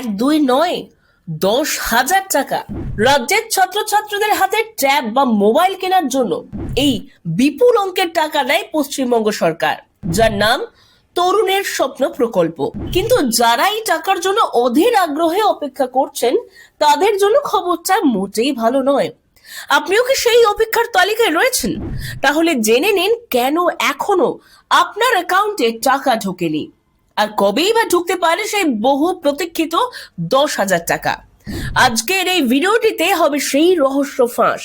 এক দুই নয়, দশ হাজার টাকা। রাজ্যের ছাত্রছাত্রীদের হাতে ট্যাব বা মোবাইল কেনার জন্য এই বিপুল অঙ্কের টাকা দেয় পশ্চিমবঙ্গ সরকার, যার নাম তরুণের স্বপ্ন প্রকল্প। কিন্তু যারা এই টাকার জন্য অধীর আগ্রহে অপেক্ষা করছেন, তাদের জন্য খবরটা মোটেই ভালো নয়। আপনিও কি সেই অপেক্ষার তালিকায় রয়েছেন? তাহলে জেনে নিন কেন এখনও আপনার অ্যাকাউন্টে টাকা ঢোকেনি। আর কবেই বা ঢুকতে পারে সেই বহু প্রতীক্ষিত দশ হাজার টাকা। আজকের এই ভিডিওটিতে হবে সেই রহস্য ফাঁস।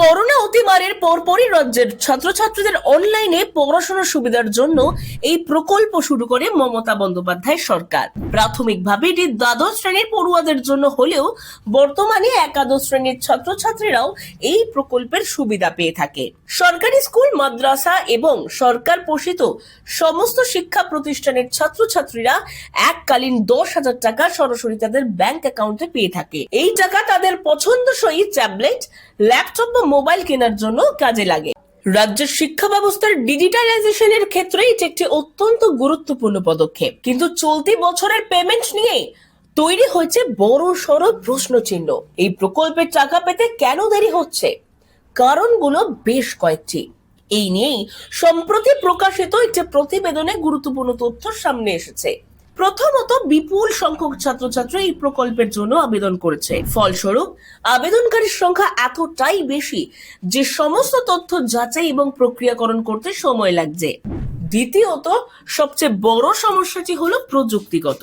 করোনা অতিমারের পরপরই রাজ্যের ছাত্রছাত্রীদের অনলাইনে পড়াশোনার সুবিধার জন্য এই প্রকল্প শুরু করে মমতা বন্দ্যোপাধ্যায় সরকার। প্রাথমিকভাবে এটি দ্বাদশ শ্রেণির পড়ুয়াদের জন্য হলেও বর্তমানে একাদশ শ্রেণির ছাত্রছাত্রীরাও এই প্রকল্পের সুবিধা পেয়ে থাকে। সরকারি স্কুল, মাদ্রাসা এবং সরকার পোষিত সমস্ত শিক্ষা প্রতিষ্ঠানের ছাত্রছাত্রীরা এককালীন দশ হাজার টাকা সরাসরি তাদের ব্যাংক অ্যাকাউন্টে পেয়ে থাকে। এই টাকা তাদের পছন্দসই ট্যাবলেট ল্যাপটপ বা মোবাইল কেনার জন্য কাজে লাগে। রাজ্যের শিক্ষা ব্যবস্থার ডিজিটালাইজেশনের ক্ষেত্রে এটি একটি অত্যন্ত গুরুত্বপূর্ণ পদক্ষেপ। কিন্তু চলতি বছরের পেমেন্ট নিয়ে তৈরি হয়েছে বড় সড় প্রশ্ন চিহ্ন এই প্রকল্পের টাকা পেতে কেন দেরি হচ্ছে? কারণগুলো বেশ কয়েকটি। এই নিয়েই সম্প্রতি প্রকাশিত একটি প্রতিবেদনে গুরুত্বপূর্ণ তথ্য সামনে এসেছে। প্রথমত বিপুল সংখ্যক ছাত্রছাত্রী এই প্রকল্পের জন্য আবেদন করেছে। ফলস্বরূপ, আবেদনকারীর সংখ্যা এতটাই বেশি যে সমস্ত তথ্য যাচাই এবং প্রক্রিয়াকরণ করতে সময় লাগছে। দ্বিতীয়ত, সবচেয়ে বড় সমস্যাটি হলো প্রযুক্তিগত।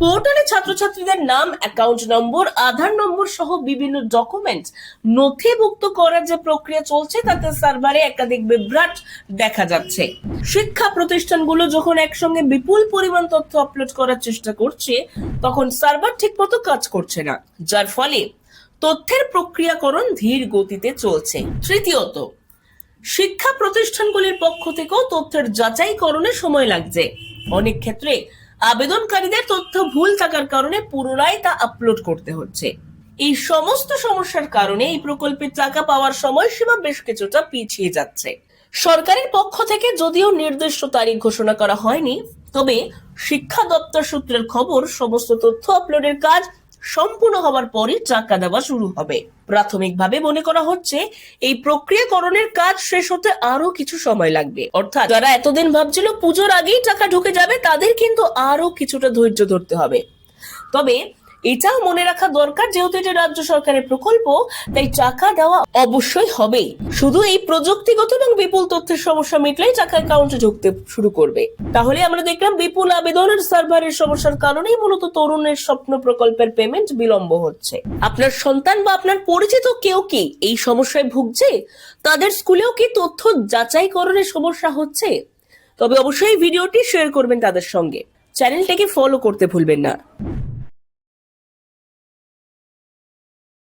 পোর্টালে ছাত্রছাত্রীদের নাম অ্যাকাউন্ট নম্বর আধার নম্বর সহ বিভিন্ন ডকুমেন্ট নথিভুক্ত করার যে প্রক্রিয়া চলছে, তাতে সার্ভারে একাধিক বিভ্রাট দেখা যাচ্ছে। শিক্ষা প্রতিষ্ঠানগুলো যখন একসঙ্গে বিপুল পরিমাণ তথ্য আপলোড করার চেষ্টা করছে, তখন সার্ভার ঠিকমতো কাজ করছে না, যার ফলে তথ্যের প্রক্রিয়াকরণ ধীর গতিতে চলছে। তৃতীয়ত শিক্ষা প্রতিষ্ঠানগুলির পক্ষ থেকেও তথ্যের যাচাইকরণে সময় লাগছে। অনেক ক্ষেত্রে আবেদনকারীদের তথ্য ভুল থাকার কারণে পুনরায় তা আপলোড করতে হচ্ছে। এই সমস্ত সমস্যার কারণে এই প্রকল্পের টাকা পাওয়ার সময়সীমা বেশ কিছুটা পিছিয়ে যাচ্ছে। সরকারের পক্ষ থেকে যদিও নির্দিষ্ট তারিখ ঘোষণা করা হয়নি, তবে শিক্ষা দপ্তর সূত্রের খবর, সমস্ত তথ্য আপলোডের কাজ সম্পূর্ণ হওয়ার পরই টাকা দেওয়া শুরু হবে। প্রাথমিকভাবে মনে করা হচ্ছে, এই প্রক্রিয়াকরণের কাজ শেষ হতে আরও কিছু সময় লাগবে। অর্থাৎ যারা এতদিন ভাবছিল পুজোর আগেই টাকা ঢুকে যাবে, তাদের কিন্তু আরও কিছুটা ধৈর্য ধরতে হবে। তবে এটাও মনে রাখা দরকার, যেহেতু এটা রাজ্য সরকারের প্রকল্প, তাই টাকা দেওয়া অবশ্যই হবে। শুধু এই প্রযুক্তিগত এবং বিপুল তথ্যের সমস্যা মিটলেই টাকা অ্যাকাউন্টে ঢুকতে শুরু করবে। তাহলে আমরা দেখলাম বিপুল আবেদনের সার্ভারের সমস্যার কারণেই মূলত তরুণের স্বপ্ন প্রকল্পের পেমেন্ট বিলম্ব হচ্ছে। আপনার সন্তান বা আপনার পরিচিত কেউ কি এই সমস্যায় ভুগছে? তাদের স্কুলেও কি তথ্য যাচাইকরণের সমস্যা হচ্ছে? তবে অবশ্যই ভিডিওটি শেয়ার করবেন তাদের সঙ্গে। চ্যানেলটাকে ফলো করতে ভুলবেন না।